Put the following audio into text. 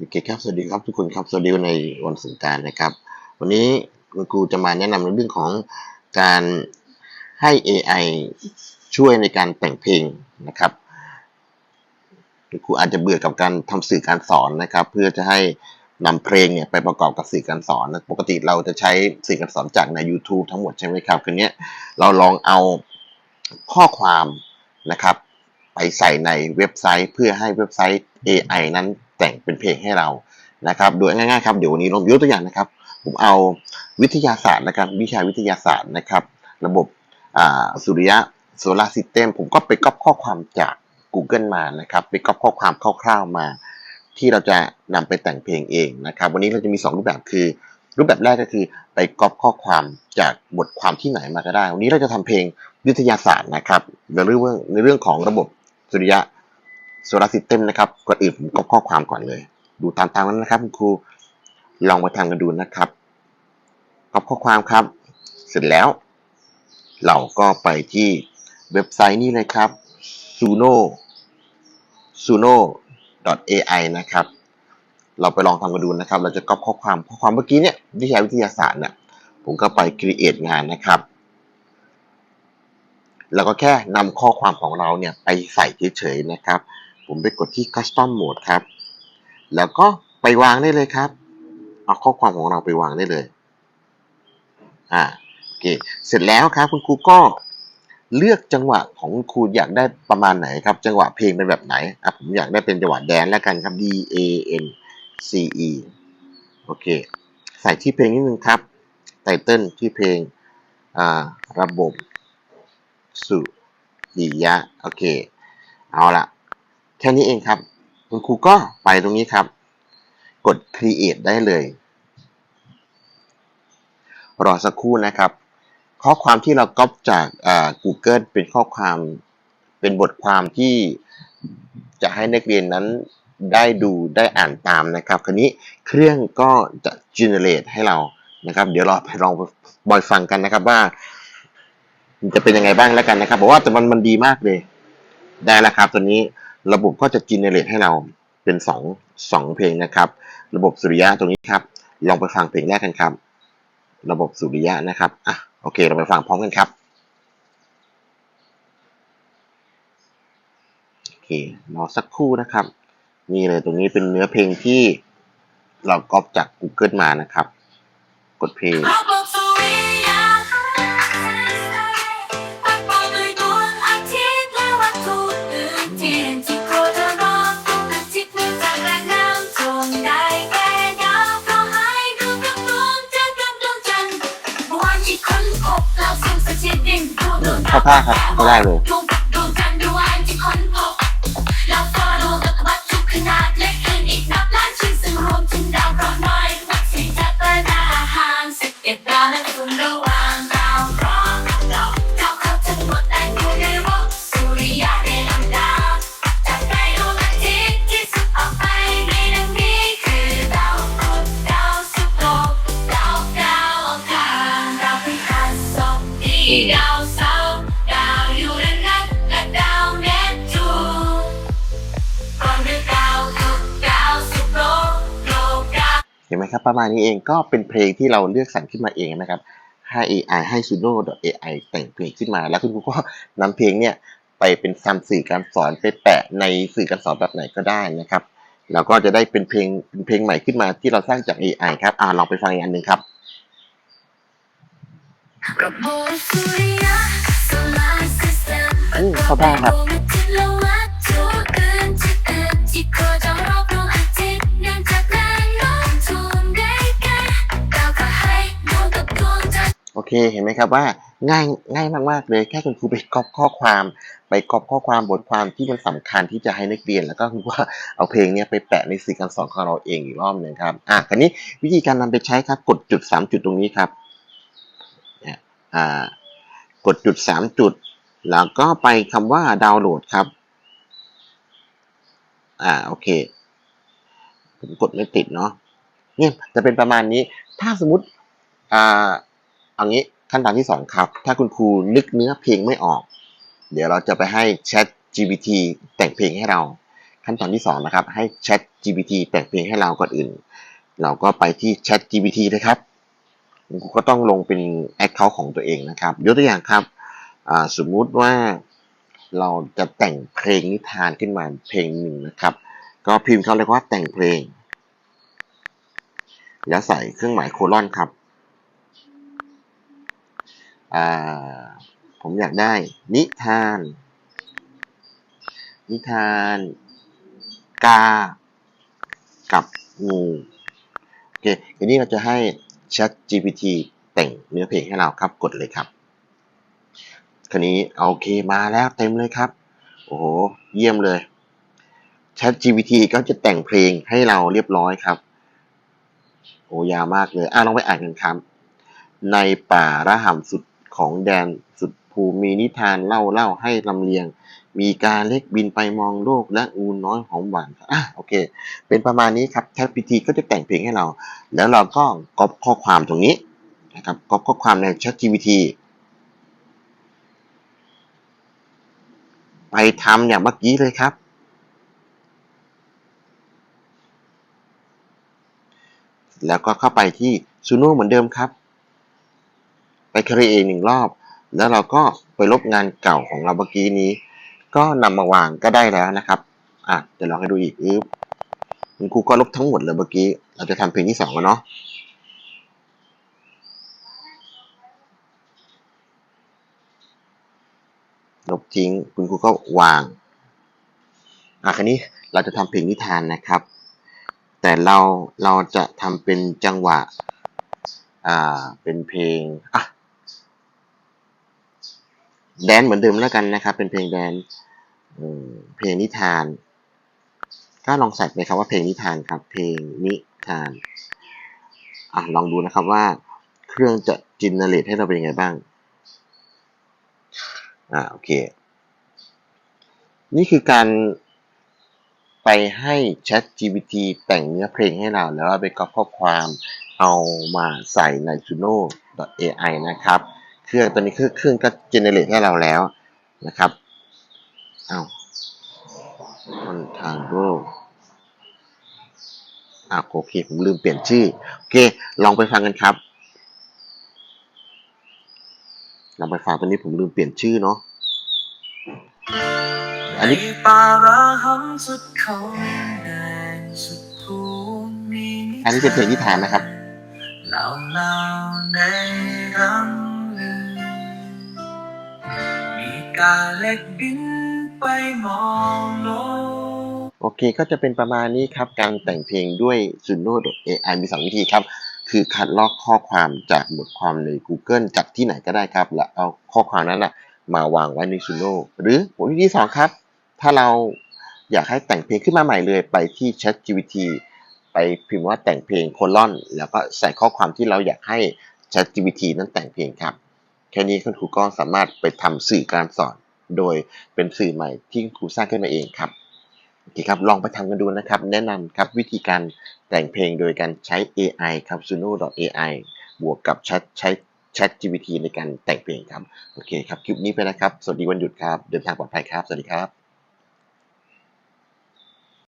โอเคครับ สวัสดีครับทุกคนครับ สวัสดีในวันสงกรารนะครับ วันนี้คุณครูจะมาแนะนำในเรื่องของการให้ AI ช่วยในการแต่งเพลงนะครับคุณครูอาจจะเบื่อกับการทำสื่อการสอนนะครับ เพื่อจะให้นำเพลงเนี่ยไปประกอบกับสื่อการสอนนะปกติเราจะใช้สื่อการสอนจากใน YouTube ทั้งหมดใช่ไหมครับคืนนี้เราลองเอาข้อความนะครับ ไปใส่ในเว็บไซต์เพื่อให้เว็บไซต์ AI นั้น แต่งเป็นเพลงให้เรานะครับโดยง่ายๆครับเดี๋ยววันนี้ลองยกตัวอย่างนะครับ ผมเอาวิทยาศาสตร์นะครับวิชาวิทยาศาสตร์นะครับ ระบบอสุริยะโซลาร์ซิสเต็มผมก็ไปก๊อปข้อความจาก Google มานะครับไปก๊อปข้อความคร่าวๆมา ที่เราจะนำไปแต่งเพลงเองนะครับ วันนี้เราจะมี 2 รูปแบบคือ รูปแบบแรกก็คือไปก๊อปข้อความจากบทความที่ไหนมาก็ได้ วันนี้เราจะทำเพลงวิทยาศาสตร์นะครับในเรื่องในเรื่องของระบบสุริยะ โซลาร์ซิสเต็มนะครับก่อนอื่นผมก๊อปข้อความก่อนเลย ดูตามๆนั้นนะครับคุณครูลองมาทำกันดูนะครับก๊อปข้อความครับ เสร็จแล้ว เราก็ไปที่เว็บไซต์นี้เลยครับ suno suno ai นะครับ เราไปลองทำกันดูนะครับ เราจะก๊อปข้อความข้อความเมื่อกี้เนี่ยวิทยาวิทยาศาสตร์เนี่ยผมก็ไป create งานนะครับแล้วก็แค่นำข้อความของเราเนี่ยไปใส่เฉยๆนะครับ ผมไปกดที่ custom mode ครับ แล้วก็ไปวางได้เลยครับ เอาข้อความของเราไปวางได้เลย อ่า โอเค เสร็จแล้วครับ คุณครูก็เลือกจังหวะของคุณครูอยากได้ประมาณไหนครับ จังหวะเพลงเป็นแบบไหนอะผมอยากได้เป็นจังหวะแดนแล้วกันครับ D A N C E โอเค ใส่ที่เพลงนิดนึงครับ ไตเติลที่เพลง อ่า ระบบ สุริยะ โอเค เอาละ แค่นี้เองครับ คุณครูก็ไปตรงนี้ครับ กด create ได้เลย รอสักครู่นะครับ ข้อความที่เราก๊อปจาก Google เป็นข้อความเป็นบทความที่จะให้นักเรียนนั้นได้ดูได้อ่านตามนะครับคราวนี้เครื่องก็จะ generate ให้เรานะครับ เดี๋ยวเราไปลองบอยฟังกันนะครับว่ามันจะเป็นยังไงบ้างแล้วกันนะครับบอกว่าแต่มันมันดีมากเลย ได้แล้วครับตัวนี้ ระบบก็จะ generate ให้เราเป็นสองสองเพลงนะครับ ระบบสุริยะตรงนี้ครับ ลองไปฟังเพลงแรกกันครับ ระบบสุริยะนะครับอะโอเค เราไปฟังพร้อมกันครับโอเครอสักครู่นะครับ นี่เลยตรงนี้เป็นเนื้อเพลงที่เราก๊อปจาก Google มานะครับ กดเพลง สิบเอ็ดดาวและฝุ่นระหว่างดาวเคราะห์ดาวดาวเคราะห์ทั้งหมดแต่งอยู่ใน นไหมครับ ประมาณนี้เองก็เป็นเพลงที่เราเลือกสรรขึ้นมาเองนะครับให้ AI ให้ suno AI แต่งเพลงขึ้นมา แล้วคุณครูก็นำเพลงเนี่ยไปเป็นซัมสื่อการสอนไปแปะในสื่อการสอนแบบไหนก็ได้นะครับแล้วก็จะได้เป็นเพลงเป็นเพลงใหม่ขึ้นมาที่เราสร้างจาก AI ครับอ่าลองไปฟังอีกอันหนึ่งครับอืมเข้าท่าครับดวงครรอบ เคเห็นไหมครับว่าง่ายง่ายมากๆเลยแค่คุณครูไปก๊อปข้อความ ไปก๊อปข้อความบทความที่มันสำคัญที่จะให้นักเรียน แล้วก็คุณว่าเอาเพลงเนี้ยไปแปะในสื่อการสอนของเราเองอีกรอบหนึ่งครับอะคราวนี้วิธีการนำไปใช้ครับกดจุดสามจุดตรงนี้ครับเนี่ยอ่ากดจุดสามจุด แล้วก็ไปคำว่าดาวน์โหลดครับอ่าโอเคผมกดไม่ติดเนาะเนี่ยจะเป็นประมาณนี้ถ้าสมมติอ่า เอางี้ขั้นตอนที่สองครับ ถ้าคุณครูนึกเนื้อเพลงไม่ออก เดี๋ยวเราจะไปให้ Chat GPT แต่งเพลงให้เรา ขั้นตอนที่สองนะครับ ให้ Chat GPT แต่งเพลงให้เราก่อนอื่น เราก็ไปที่ Chat GPT นะครับคุณครูก็ต้องลงเป็น Account ของตัวเองนะครับ ยกตัวอย่างครับสมมุติว่าเราจะแต่งเพลงนิทานขึ้นมาเพลงหนึ่งนะครับ ก็พิมพ์เขาเรียว่าแต่งเพลง แล้วใส่เครื่องหมายโคลอนครับ ผมอยากได้นิทาน นิทาน กา กับงูโอเคทีนี้เราจะให้ Chat GPT แต่งเนื้อเพลงให้เราครับกดเลยครับ คราวนี้โอเคมาแล้วเต็มเลยครับ โอ้โห เยี่ยมเลย Chat GPT ก็จะแต่งเพลงให้เราเรียบร้อยครับ โอ้ยาวมากเลย อะลองไปอ่านกันครับ ในป่าระห่ำสุด ของแดนสุดภูมินิทานเล่าเล่าให้ลำเลียง มีการเล็กบินไปมองโลกและอูน้อยหอมหวานอะโอเค เป็นประมาณนี้ครับ Chat GPT ก็จะแต่งเพลงให้เรา แล้วเราก็ก๊อปข้อความตรงนี้นะครับก๊อปข้อความใน Chat GPT ไปทำอย่างเมื่อกี้เลยครับ แล้วก็เข้าไปที่ Suno เหมือนเดิมครับ ไป create หนึ่งรอบ แล้วเราก็ไปลบงานเก่าของเราเมื่อกี้นี้ ก็นำมาวางก็ได้แล้วนะครับอะเดี๋ยวลองให้ดูอีกอึ๊บคุณครูก็ลบทั้งหมดเลยเมื่อกี้ เราจะทำเพลงที่สองแล้วเนาะลบทิ้ง คุณครูก็วาง อะคราวนี้เราจะทำเพลงนิทานนะครับ แต่เราเราจะทำเป็นจังหวะ อ่า เป็นเพลง อะ แดนเหมือนเดิมแล้วกันนะครับ เป็นเพลงแดนเพลงนิทาน ก็ลองใส่ไปครับว่าเพลงนิทานครับ เพลงนิทานอะลองดูนะครับว่า เครื่องจะจินเนเรตให้เราเป็นยังไงบ้างอ่าโอเค นี่คือการไปให้ Chat GPT แต่งเนื้อเพลงให้เรา แล้วเราไปก๊อปข้อความเอามาใส่ใน Suno AI นะครับ เครื่องตัวนี้คือเครื่องก็ generate ให้เราแล้วนะครับเอาต้นทางโลกอ่าโอเค ผมลืมเปลี่ยนชื่อ โอเค ลองไปฟังกันครับ ลองไปฟังตอนนี้ผมลืมเปลี่ยนชื่อเนาะอันนี้ป่าระหำสุดเขาแดนสุดภูมิอันนี้เป็นเพลงนิทานนะครับ มีกาเล็กบินไปมองโลก โอเคก็จะเป็นประมาณนี้ครับ การแต่งเพลงด้วย Suno AI มี 2 วิธีครับ คือคัดลอกข้อความจากบทความใน Google จากที่ไหนก็ได้ครับ แล้วเอาข้อความนั้นนะมาวางไว้ใน Suno หรือวิธีที่สองครับ ถ้าเราอยากให้แต่งเพลงขึ้นมาใหม่เลยไปที่ Chat GPT ไปพิมพ์ว่าแต่งเพลงโคลอน แล้วก็ใส่ข้อความที่เราอยากให้ Chat GPT นั้นแต่งเพลงครับ แค่นี้คุณครูก็สามารถไปทำสื่อการสอน โดยเป็นสื่อใหม่ที่ครูสร้างขึ้นมาเองครับโอเคครับลองไปทำกันดูนะครับ แนะนำครับวิธีการแต่งเพลงโดยการใช้ AI ครับ Suno AI บวกกับ Chat ใช้ Chat GPT ในการแต่งเพลงครับ โอเคครับ คลิปนี้ไปนะครับ สวัสดีวันหยุดครับ เดินทางปลอดภัยครับ สวัสดีครับ